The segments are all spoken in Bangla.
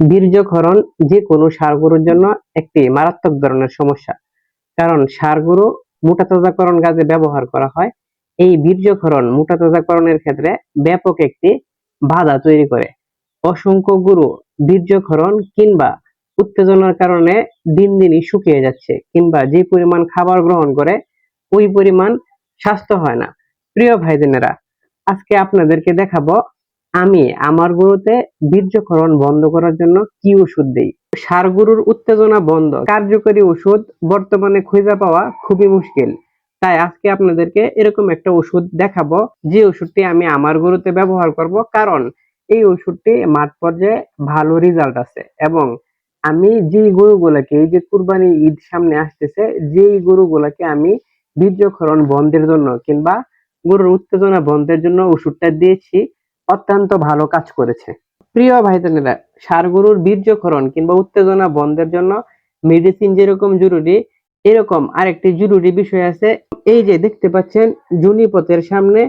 বীর্যক্ষরণ যে কোনো ষাঁড় গরুর জন্য একটি মারাত্মক ধরনের সমস্যা। কারণ ষাঁড় গরু মোটা তাজাকরণ কাজে ব্যবহার করা হয়। এই বীর্যক্ষরণ মোটা তাজাকরণের ক্ষেত্রে ব্যাপক একটি বাধা তৈরি করে। অসংখ্য গুরু বীর্যক্ষরণ কিংবা উত্তেজনার কারণে দিন দিনই শুকিয়ে যাচ্ছে কিংবা যে পরিমাণ খাবার গ্রহণ করে, ওই পরিমাণ স্বাস্থ্য হয় না। প্রিয় ভাই আজকে আপনাদেরকে দেখাবো আমি আমার গরুতে বীর্যক্ষরণ বন্ধ করার জন্য কি ওষুধ দেই? সার গরুর উত্তেজনা বন্ধ। কার্যকরী ওষুধ বর্তমানে খুঁজে পাওয়া খুবই মুশকিল। তাই আজকে আপনাদেরকে এরকম একটা ওষুধ দেখাবো। যে ওষুধটি আমি আমার গরুতে ব্যবহার করব। কারণ এই ওষুধটি মাঠ পর্যায়ে ভালো রেজাল্ট আছে এবং আমি যেই গরুগুলাকে, এই যে কুরবানি ঈদ সামনে আসতেছে, যেই গরুগুলাকে আমি বীর্যক্ষরণ বন্ধের জন্য কিংবা গরুর উত্তেজনা বন্ধের জন্য ওষুধটা দিয়েছি অত্যন্ত ভালো কাজ করেছে। প্রিয় ভাই বোনেরা ষাঁড় গরুর বীর্যক্ষরণ কিংবা উত্তেজনা বন্ধের জন্য মেডিসিন যেরকম জরুরি, এরকম আরেকটি জরুরি বিষয় আছে। এই যে দেখতে পাচ্ছেন, জুনিপথের সামনে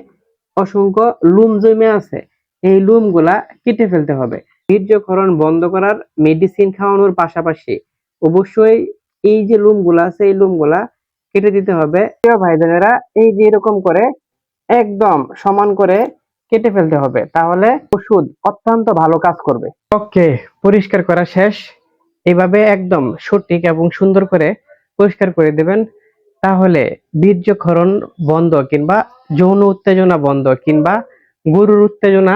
অসংখ্য লুম জমে আছে। এই লুমগুলা কেটে ফেলতে হবে। বীর্যক্ষরণ বন্ধ করার মেডিসিন খাওয়ানোর পাশাপাশি অবশ্যই এই যে লুমগুলা আছে, এই লুমগুলা কেটে দিতে হবে। প্রিয় ভাই এই যে এরকম করে একদম সমান করে কেটে ফেলতে হবে। তাহলে ওষুধ অত্যন্ত ভালো কাজ করবে। ওকে, পরিষ্কার করা শেষ। এইভাবে একদম সঠিক এবং সুন্দর করে পরিষ্কার করে দেবেন। তাহলে বীর্যক্ষরণ বন্ধ কিংবা যৌন উত্তেজনা বন্ধ কিংবা গরুর উত্তেজনা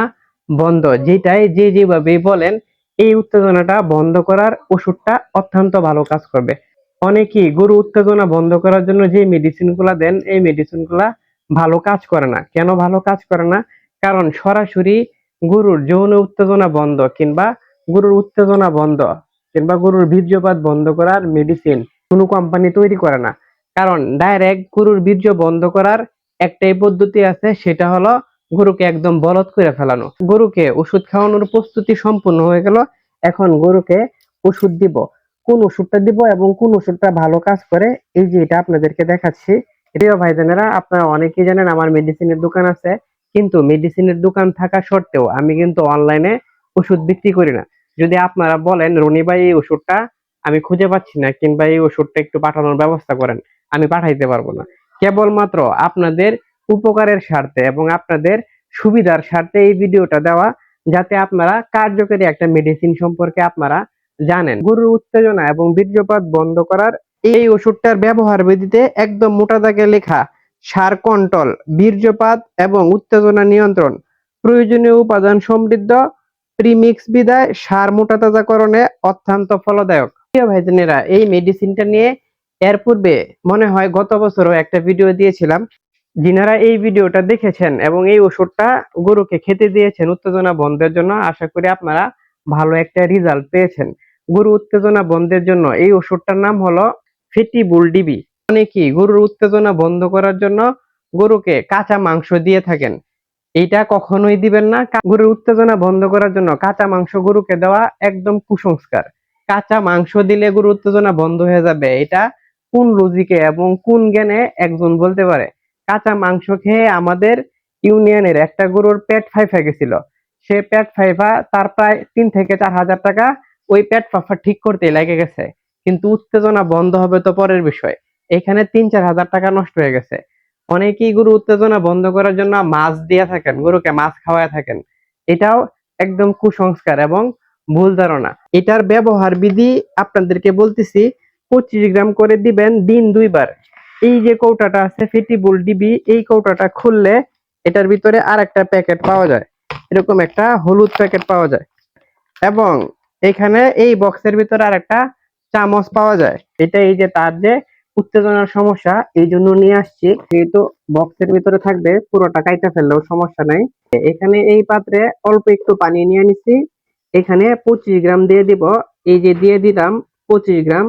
বন্ধ, যেটাই যে যেভাবে বলেন, এই উত্তেজনাটা বন্ধ করার ওষুধটা অত্যন্ত ভালো কাজ করবে। অনেকেই গরু উত্তেজনা বন্ধ করার জন্য যে মেডিসিনগুলা দেন, এই মেডিসিনগুলা ভালো কাজ করে না। কেন ভালো কাজ করে না? কারণ সরাসরি গরুর যৌন উত্তেজনা বন্ধ কিংবা গরুর উত্তেজনা বন্ধ কিংবা গরুর বীর্যপাত বন্ধ করার মেডিসিন কোনো কোম্পানি তৈরি করে না। কারণ ডাইরেক্ট গরুর বীর্য বন্ধ করার একটাই পদ্ধতি আছে, সেটা হলো গরুকে একদম বলদ করে ফেলানো। গরুকে ওষুধ খাওয়ানোর প্রস্তুতি সম্পূর্ণ হয়ে গেল, এখন গরুকে ওষুধ দিব। কোন ওষুধটা দিব এবং কোন ওষুধটা ভালো কাজ করে, এই যে এটা আপনাদেরকে দেখাচ্ছি। প্রিয় ভাই বোনেরা আপনারা অনেকেই জানেন আমার মেডিসিনের দোকান আছে। কিন্তু মেডিসিনের দোকান থাকা সত্ত্বেও আমি কিন্তু অনলাইনে ওষুধ বিক্রি করি না। যদি আপনারা বলেন, রনি ভাই, এই ওষুধটা আমি খুঁজে পাচ্ছি না, কিংবা এই ওষুধটা একটু পাঠানোর ব্যবস্থা করেন, আমি পাঠাইতে পারব না। কেবলমাত্র আপনাদের উপকারের স্বার্থে এবং আপনাদের সুবিধার স্বার্থে এই ভিডিওটা দেওয়া, যাতে আপনারা কার্যকরী একটা মেডিসিন সম্পর্কে আপনারা জানেন। গরুর উত্তেজনা এবং বীর্যপাত বন্ধ করার এই ওষুধটার ব্যবহার বিধিতে একদম মোটা দাগে লেখা সার কন্ট্রোল বীর্যপাত এবং উত্তেজনা নিয়ন্ত্রণ, প্রয়োজনীয় উপাদান সমৃদ্ধ, প্রিমিক্স বিদায়, সার মোটা তাজাকরণে অত্যন্ত ফলদায়ক। প্রিয় ভাইজানেরা, এই মেডিসিনটা নিয়ে এর পূর্বে মনে হয় গত বছরও একটা ভিডিও দিয়েছিলাম। যিনারা এই ভিডিওটা দেখেছেন এবং এই ওষুধটা গরুকে খেতে দিয়েছেন উত্তেজনা বন্ধের জন্য, আশা করি আপনারা ভালো একটা রেজাল্ট পেয়েছেন। গরু উত্তেজনা বন্ধের জন্য এই ওষুধটার নাম হলো ফেটি বুল ডিবি অনেকেই গরুর উত্তেজনা বন্ধ করার জন্য গরুকে কাঁচা মাংস দিয়ে থাকেন। এইটা কখনোই দিবেন না। গরুর উত্তেজনা বন্ধ করার জন্য কাঁচা মাংস গরুকে দেওয়া একদম কুসংস্কার। কাঁচা মাংস দিলে গরুর উত্তেজনা বন্ধ হয়ে যাবে। এটা কোন লজিকে এবং কোন জ্ঞানে একজন বলতে পারে? কাঁচা মাংস খেয়ে আমাদের ইউনিয়নের একটা গরুর পেট ফাইফা গেছিল। সে পেট ফাইফা তার প্রায় তিন থেকে চার হাজার টাকা ওই পেট ফাফা ঠিক করতে লেগে গেছে। কিন্তু উত্তেজনা বন্ধ হবে তো পরের বিষয়। এখানে তিন, চার হাজার টাকা নষ্ট হয়ে গেছে। অনেকেই গরু উত্তেজনা বন্ধ করার জন্য মাছ দিয়ে থাকেন, গরুকে মাছ খাওয়ায় থাকেন। এটাও একদম কুসংস্কার এবং ভুল ধারণা। এটার ব্যবহার বিধি আপনাদেরকে বলতেছি, পঁচিশ গ্রাম করে দিবেন দিন দুইবার। এই যে কৌটাটা আছে ফিটিবুল ডিবি, এই কৌটাটা খুললে এটার ভিতরে আর একটা প্যাকেট পাওয়া যায়। এরকম একটা হলুদ প্যাকেট পাওয়া যায়। এবং এখানে এই বক্সের ভিতরে আর একটা চামচ পাওয়া যায়। এটা এই যে তার যে উত্তেজনার সমস্যা এই জন্য নিয়ে আসছি। যেহেতু বক্সের ভিতরে থাকবে, পুরোটা কাইটা ফেললেও সমস্যা নাই। এখানে এই পাত্রে অল্প একটু পানি নিয়ে নিছি। এখানে পঁচিশ গ্রাম দিয়ে দিব। এই যে দিয়ে দিলাম পঁচিশ গ্রাম,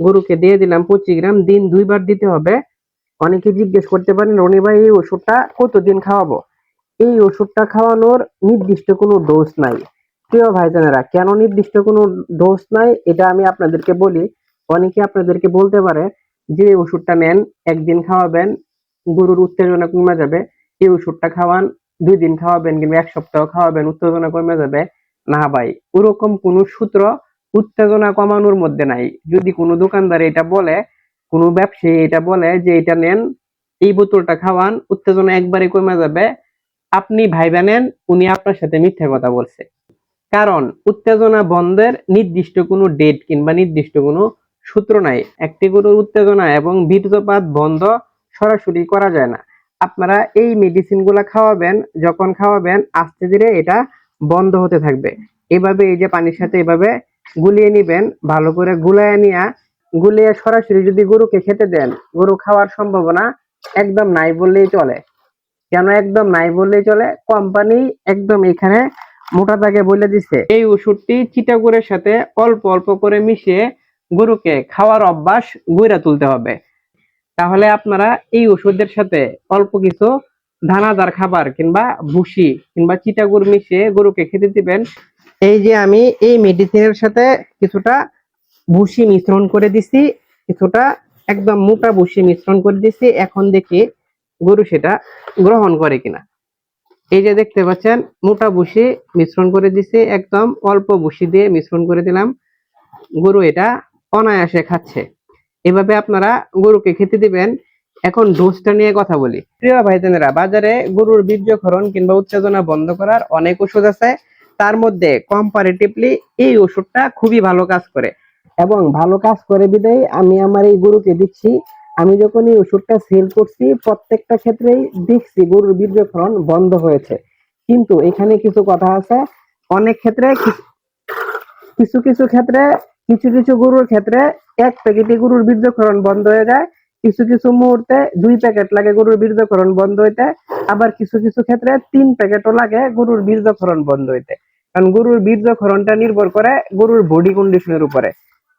গরুকে দিয়ে দিলাম পঁচিশ গ্রাম, দিন দুইবার দিতে হবে। অনেকে জিজ্ঞেস করতে পারেন, রনি ভাই, এই ওষুধটা কতদিন খাওয়াবো? এই ওষুধটা খাওয়ানোর নির্দিষ্ট কোনো ডোজ নাই। প্রিয় ভাইজানেরা, কেন নির্দিষ্ট কোনো ডোজ নাই? এটা আমি আপনাদেরকে বলি। অনেকে আপনাদেরকে বলতে পারে যে ওষুধটা নেন, একদিন খাওয়াবেন, গরুর উত্তেজনা কমে যাবে, এই ওষুধটা খাওয়ান, দুই দিন খাওয়াবেন কিংবা এক সপ্তাহ খাওয়াবেন, উত্তেজনা কমে যাবে। না ভাই, ওরকম কোনো সূত্র উত্তেজনা কমানোর মধ্যে নাই। যদি কোনো দোকানদার এটা বলে, কোনো ব্যবসায়ী এটা বলে যে এটা নেন, এই বোতলটা খাওয়ান, উত্তেজনা একবারে কমে যাবে, আপনি ভাইবা নেন, উনি আপনার সাথে মিথ্যা কথা বলছে। কারণ উত্তেজনা বন্ধের নির্দিষ্ট কোনো ডেট কিংবা নির্দিষ্ট কোনো সূত্র নাই, একটি গরুর উত্তেজনা এবং বীর্যপাত বন্ধ সরাসরি করা যায় না। আপনারা এই মেডিসিনগুলা খাওয়াবেন, যখন খাওয়াবেন, আস্তে ধীরে এটা বন্ধ হতে থাকবে। এভাবে এই যে পানির সাথে এভাবে গুলিয়ে নিবেন, ভালো করে গুলায় নিয়ে, গুলিয়ে সরাসরি যদি গরুকে খেতে দেন, গরু খাওয়ার সম্ভাবনা একদম নাই বললেই চলে। কেন একদম নাই বললেই চলে? কোম্পানি একদম এখানে মোটা দাগে বলে দিচ্ছে এই ওষুধটি চিটাগুড়ের সাথে অল্প অল্প করে মিশিয়ে গরুকে খাওয়ার অভ্যাস গড়ে তুলতে হবে। তাহলে আপনারা এই ওষুধের সাথে অল্প কিছু দানাদার খাবার কিংবা ভুসি কিংবা চিটাগুড় মিশিয়ে গরুকে খেতে দিবেন। এই যে আমি এই মেডিসিনের সাথে কিছুটা ভুসি মিশ্রণ করে দিছি, কিছুটা একদম মোটা ভুসি মিশ্রণ করে দিছি, এখন দেখি গরু সেটা গ্রহণ করে কিনা। এই যে দেখতে পাচ্ছেন, মোটা ভুসি মিশ্রণ করে দিছি, একদম অল্প ভুসি দিয়ে মিশ্রণ করে দিলাম। গরু এটা অনায়াসে খাচ্ছে। এভাবে আপনারা গরুকে খেতে দিবেন। এখন ডোজটা নিয়ে কথা বলি। প্রিয় ভাইজানেরা, বাজারে গরুর বীর্যক্ষরণ কিংবা উত্তেজনা বন্ধ করার অনেক ওষুধ আছে। তার মধ্যে কম্পারেটিভলি এই ওষুধটা খুবই ভালো কাজ করে। এবং ভালো কাজ করে বিদায় আমি আমার এই গরুকে দিচ্ছি। আমি যখন এই ওষুধটা সেল করছি, প্রত্যেকটা ক্ষেত্রেই দেখছি গরুর বীর্যক্ষরণ বন্ধ হয়েছে। কিন্তু এখানে কিছু কথা আছে। অনেক ক্ষেত্রে কিছু কিছু ক্ষেত্রে কিছু কিছু গরুর ক্ষেত্রে এক প্যাকেটে গরুর বীর্যক্ষরণ বন্ধ হয়ে যায়, কিছু কিছু মুহূর্তে দুই প্যাকেট লাগে গরুর বীর্যক্ষরণ বন্ধ হইতে, আবার কিছু কিছু ক্ষেত্রে তিন প্যাকেটও লাগে গরুর বীর্যক্ষরণ বন্ধ হইতে। কারণ গরুর বীর্যক্ষরণটা নির্ভর করে গরুর বডি কন্ডিশনের উপরে।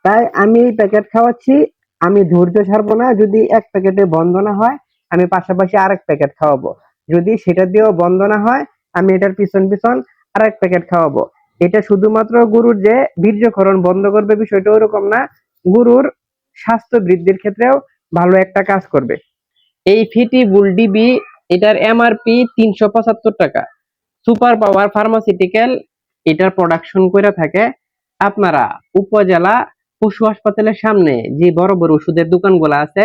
তাই আমি এই প্যাকেট খাওয়াচ্ছি, আমি ধৈর্য ছাড়বো না, যদি এক প্যাকেটে বন্ধ না হয়, আমি পাশাপাশি আরেক প্যাকেট খাওয়াবো। যদি সেটা দিয়েও বন্ধ না হয়, আমি এটার পিছন পিছন আরেক প্যাকেট খাওয়াবো। এটা শুধুমাত্র গরুর যে বীর্যকরণ বন্ধ করবে বিষয়টা ওরকম না, গরুর স্বাস্থ্য বৃদ্ধির ক্ষেত্রেও ভালো একটা কাজ করবে। এই ফিটি বুল ডিবি, এটার এমআরপি তিনশো পঁচাত্তর টাকা। সুপার পাওয়ার ফার্মাসিউটিক্যাল, এটার প্রোডাকশন করে থাকে আপনারা উপজেলা পশু হাসপাতালের সামনে যে বড় বড় ওষুধের দোকানগুলো আছে,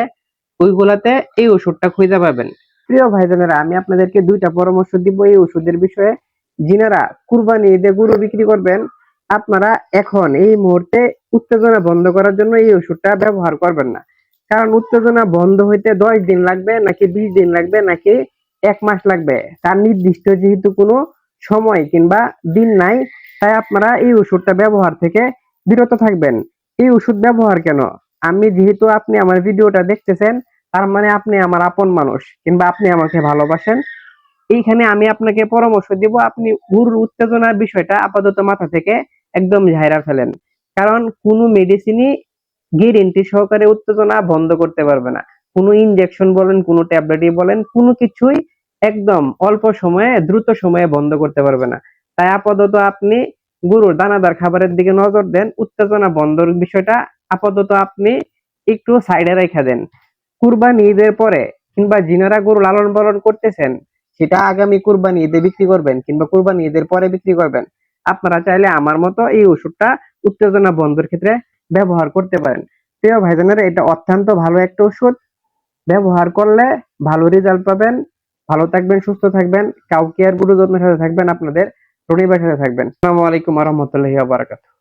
ওইগুলাতে এই ওষুধটা খুঁজে পাবেন। প্রিয় ভাইজানেরা, আমি আপনাদেরকে দুইটা পরামর্শ দিব এই ওষুধের বিষয়ে। যিনারা কুরবানি ঈদে গরু বিক্রি করবেন, আপনারা এখন এই মুহূর্তে উত্তেজনা বন্ধ করার জন্য এই ওষুধটা ব্যবহার করবেন না। কারণ উত্তেজনা বন্ধ হইতে দশ দিন লাগবে, নাকি বিশ দিন লাগবে, নাকি এক মাস লাগবে? তার নির্দিষ্ট যেহেতু কোনো সময় কিংবা দিন নাই, তাই আপনারা এই ওষুধটা ব্যবহার থেকে বিরত থাকবেন। এই ওষুধ ব্যবহার কেন? আমি যেহেতু আপনি আমার ভিডিওটা দেখতেছেন, তার মানে আপনি আমার আপন মানুষ, কিংবা আপনি আমাকে ভালোবাসেন এইখানে আমি আপনাকে পরামর্শ দিব, আপনি গরুর উত্তেজনার বিষয়টা আপাতত মাথা থেকে একদম ঝাইরা ফেলেন। কারণ কোনো মেডিসিনই গ্যারেন্টি সহকারে উত্তেজনা বন্ধ করতে পারবে না। কোনো ইনজেকশন বলেন, কোনো ট্যাবলেটই বলেন, কোনো কিছুই একদম অল্প সময়ে, দ্রুত সময়ে বন্ধ করতে পারবে না। তাই আপাতত আপনি গরুর দানাদার খাবারের দিকে নজর দেন, উত্তেজনা বন্ধর বিষয়টা আপাতত আপনি একটু সাইডে রেখে দেন। কুরবানি ঈদের পরে কিংবা জিনারা গরু লালন পালন করতেছেন সেটা আগামী কুরবানি ঈদে বিক্রি করবেন কিংবা কুরবানি ঈদের পরে বিক্রি করবেন। আপনারা চাইলে আমার মতো এই ওষুধটা উত্তেজনা বন্ধের ক্ষেত্রে ব্যবহার করতে পারেন। প্রিয় ভাইজানেরা, এটা অত্যন্ত ভালো একটা ওষুধ। ব্যবহার করলে ভালো রেজাল্ট পাবেন। ভালো থাকবেন, সুস্থ থাকবেন। কাউকে আর গুরু যত্নের সাথে থাকবেন, আপনাদের রনিবার সাথে থাকবেন। আসসালামু আলাইকুম রহমতুল্লাহি বারাকাতুহ।